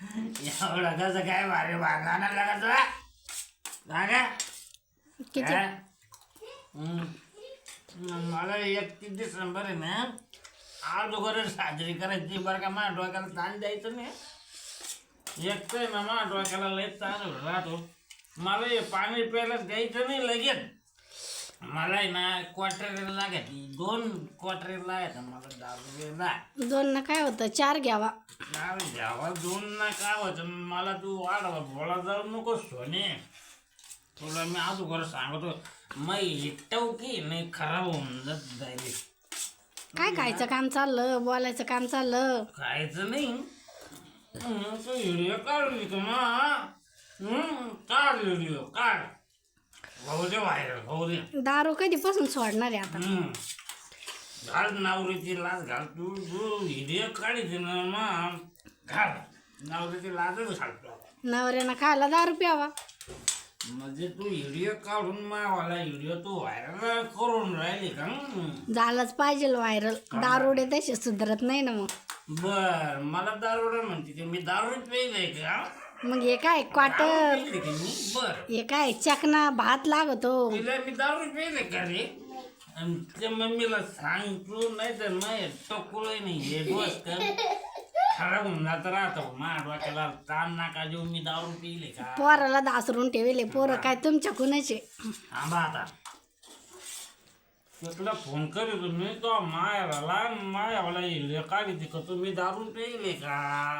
एवढं कसं काय भारी भागाना लागत तुला जागा किती? काय? हम्म. मला एकतीस डिसेंबर आहे ना आज वगैरे साजरी करायची बरं का माझ्या डोक्याला ताण द्यायचं नाही. एक तर ना माझ्या डोक्याला लय ताण राहतो. मला हे पाणी प्यायला द्यायचं नाही लगेच. मला आहे ना क्वार्टरला लागायची दोन क्वार्टर लागायचं मला दारूला दोन ना काय होतं? चार घ्यावा. दोन ना काय होतं मला तू वाढवा बोला जाऊ नको सोने. तुला मी अगोदर सांगतो मग एकटव की नाही खराब होऊन जात जाईल काय खायचं काम चाललं? बोलायचं काम चाललं? खायचं नाही. हं, तू व्हिडिओ काढली का ना. हं, काढ व्हिडिओ काढ. भाऊ दे व्हायरल भाऊ दे. दारू कधीपासून सोडणार आहे आता? हं. घाल नावरीची लाच घाल तू तू व्हिडिओ काढायची ना मग घाल. नावरीची लाचच घालतो नवऱ्यानं खायला दारू प्यावा. म्हणजे तू व्हिडिओ काढून मावाला व्हिडिओ तू व्हायरल करून राहिली का? झालंच पाहिजे व्हायरल. दारुडे तसे सुधरत नाही ना मग. बर मला दारू म्हणते ते. मी दारू पेले का? मग हे काय क्वार्टर? दारू पेले का मी? बर. हे काय चकना भात लागतो. तिला मी दारू पेले का रे? आणि मम्मीला सांग तू नाही तर नाही. टकुळ नाही हे डोस कर खराब होऊन जात राहतो. माझ्या डोक्याला ताण नाका देऊ मी दारू पिले का? पोराला दासरून ठेवले पोरं काय तुमच्या कुणाचे थांबा आता. तुला फोन करीत मी तो मायाला मायावाला येईल काय किती का तुम्ही दारू पेले का?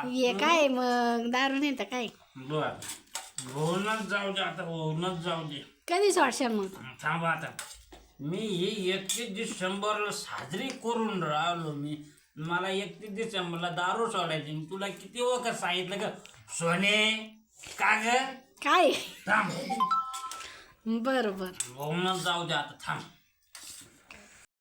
हे काय मग दारू नाही तर काय? बर. होऊनच जाऊ दे आता होऊनच जाऊ दे. कधी सोडशाल मग? थांबा आता. मी ही एकतीस डिसेंबरला साजरी करून राहिलो मी. मला एकतीस डिसेंबरला दारू सोडायची. मी तुला किती वखत सांगितलं का सोने का ग काय? थांब. बरं बरं. होऊनच जाऊ दे आता थांब.